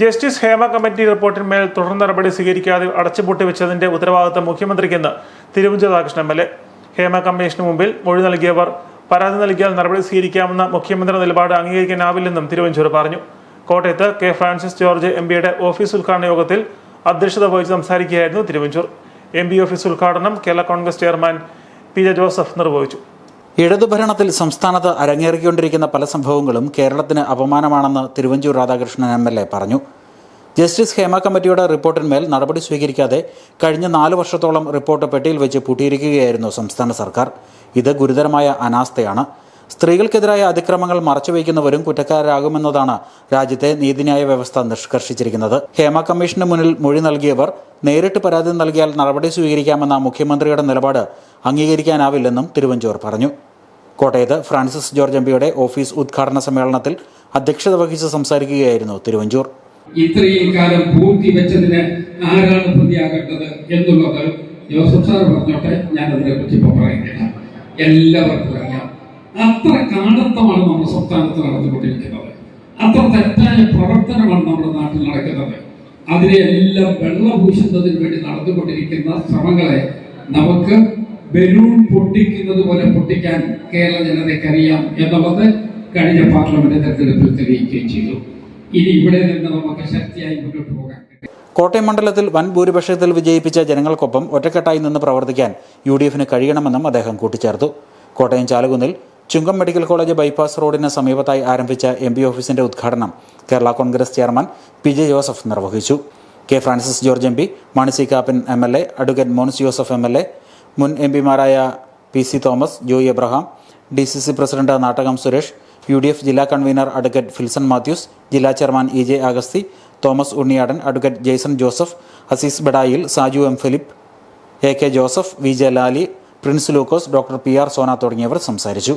Justice Hema committee റിപ്പോർട്ടിന്മേൽ തുടർ നടപടി സ്വീകരിക്കാതെ അടച്ചുപൂട്ടി വെച്ചതിന്റെ ഉത്തരവാദിത്തം മുഖ്യമന്ത്രിക്കെന്ന് Thiruvanchoor Radhakrishnan M L A. Hema commission മുമ്പിൽ മൊഴി നൽകിയവർ പരാതി നൽകിയാൽ നടപടി സ്വീകരിക്കാമെന്ന മുഖ്യമന്ത്രി നിലപാട് അംഗീകരിക്കാനാവില്ലെന്നും തിരുവഞ്ചൂർ പറഞ്ഞു. കോട്ടയത്ത് കെ ഫ്രാൻസിസ് ജോർജ് എം പിയുടെ ഓഫീസ് ഉദ്ഘാടന യോഗത്തിൽ അധ്യക്ഷത വഹിച്ച് സംസാരിക്കുകയായിരുന്നു തിരുവഞ്ചൂർ. എം പി ഓഫീസ് ഉദ്ഘാടനം Kerala Congress chairman P J Joseph നിർവഹിച്ചു. ഇടതുഭരണത്തിൽ സംസ്ഥാനത്ത് അരങ്ങേറിക്കൊണ്ടിരിക്കുന്ന പല സംഭവങ്ങളും കേരളത്തിന് അപമാനമാണെന്ന് Thiruvanchoor Radhakrishnan M L A പറഞ്ഞു. ജസ്റ്റിസ് ഹേമ കമ്മിറ്റിയുടെ റിപ്പോർട്ടിന്മേൽ നടപടി സ്വീകരിക്കാതെ കഴിഞ്ഞ നാല് വർഷത്തോളം റിപ്പോർട്ട് പെട്ടിയിൽ വെച്ച് പൂട്ടിയിരിക്കുകയായിരുന്നു സംസ്ഥാന സർക്കാർ. ഇത് ഗുരുതരമായ അനാസ്ഥയാണ്. സ്ത്രീകൾക്കെതിരായ അതിക്രമങ്ങൾ മറച്ചുവെക്കുന്നവരും കുറ്റക്കാരാകുമെന്നതാണ് രാജ്യത്തെ നീതിന്യായ വ്യവസ്ഥ നിഷ്കർഷിച്ചിരിക്കുന്നത്. ഹേമ കമ്മീഷന് മുന്നിൽ മൊഴി നൽകിയവർ നേരിട്ട് പരാതി നൽകിയാൽ നടപടി സ്വീകരിക്കാമെന്ന മുഖ്യമന്ത്രിയുടെ നിലപാട് അംഗീകരിക്കാനാവില്ലെന്നും തിരുവഞ്ചൂർ പറഞ്ഞു. കോട്ടയത്ത് ഫ്രാൻസിസ് ജോർജ് എംപിയുടെ ഓഫീസ് ഉദ്ഘാടന സമ്മേളനത്തിൽ അധ്യക്ഷത വഹിച്ച് സംസാരിക്കുകയായിരുന്നു തിരുവഞ്ചൂർ. ഇത്രയും കാലം പൂർത്തി വെച്ചതിന് ആരാണ് പ്രതിയാകേണ്ടത് എന്നുള്ളത് ജോസഫ് സാർ പറഞ്ഞോട്ടെ ഞാൻ അതിനെ കുറിച്ച് ഇപ്പൊ പറയുന്നില്ല. എല്ലാവർക്കും അത്ര കാണത്തമാണ് നമ്മുടെ സംസ്ഥാനത്ത് നടന്നുകൊണ്ടിരിക്കുന്നത്. അത്ര തെറ്റായ പ്രവർത്തനമാണ് നമ്മുടെ നാട്ടിൽ നടക്കുന്നത്. അതിനെ എല്ലാം വെള്ളപൂശുന്നതിന് വേണ്ടി നടന്നുകൊണ്ടിരിക്കുന്ന ശ്രമങ്ങളെ നമുക്ക് ബലൂൺ പൊട്ടിക്കുന്നത് പോലെ പൊട്ടിക്കാൻ കേരള ജനതയ്ക്ക് അറിയാം എന്നുള്ളത് കഴിഞ്ഞ പാർലമെന്റ് തെരഞ്ഞെടുപ്പിൽ തെളിയിക്കുകയും ചെയ്തു. ഇനി ഇവിടെ നിന്ന് നമുക്ക് ശക്തിയായി മുന്നോട്ട് പോകാൻ കോട്ടയം മണ്ഡലത്തിൽ വൻ ഭൂരിപക്ഷത്തിൽ വിജയിപ്പിച്ച ജനങ്ങൾക്കൊപ്പം ഒറ്റക്കെട്ടായി നിന്ന് പ്രവർത്തിക്കാൻ യു ഡി എഫിന് കഴിയണമെന്നും അദ്ദേഹം കൂട്ടിച്ചേർത്തു. കോട്ടയം ചാലുകുന്നിൽ ചുങ്കം മെഡിക്കൽ കോളേജ് ബൈപ്പാസ് റോഡിന് സമീപത്തായി ആരംഭിച്ച എം പി ഓഫീസിന്റെ ഉദ്ഘാടനം Kerala Congress chairman P J Joseph നിർവഹിച്ചു. K Francis George M P Mani C Kappan M L A advocate Mons Joseph M L A മുൻ M പിമാരായ P C Thomas Joy Abraham D C C president Nattakom Suresh U D F ജില്ലാ convener advocate Filson Mathews ജില്ലാ chairman E J Agasthi Thomas Unniyadan advocate Jaison Joseph Azeez Badayil Saju M Philip A K Joseph V J Lali Prince Lukose doctor P R Sona തുടങ്ങിയവർ സംസാരിച്ചു.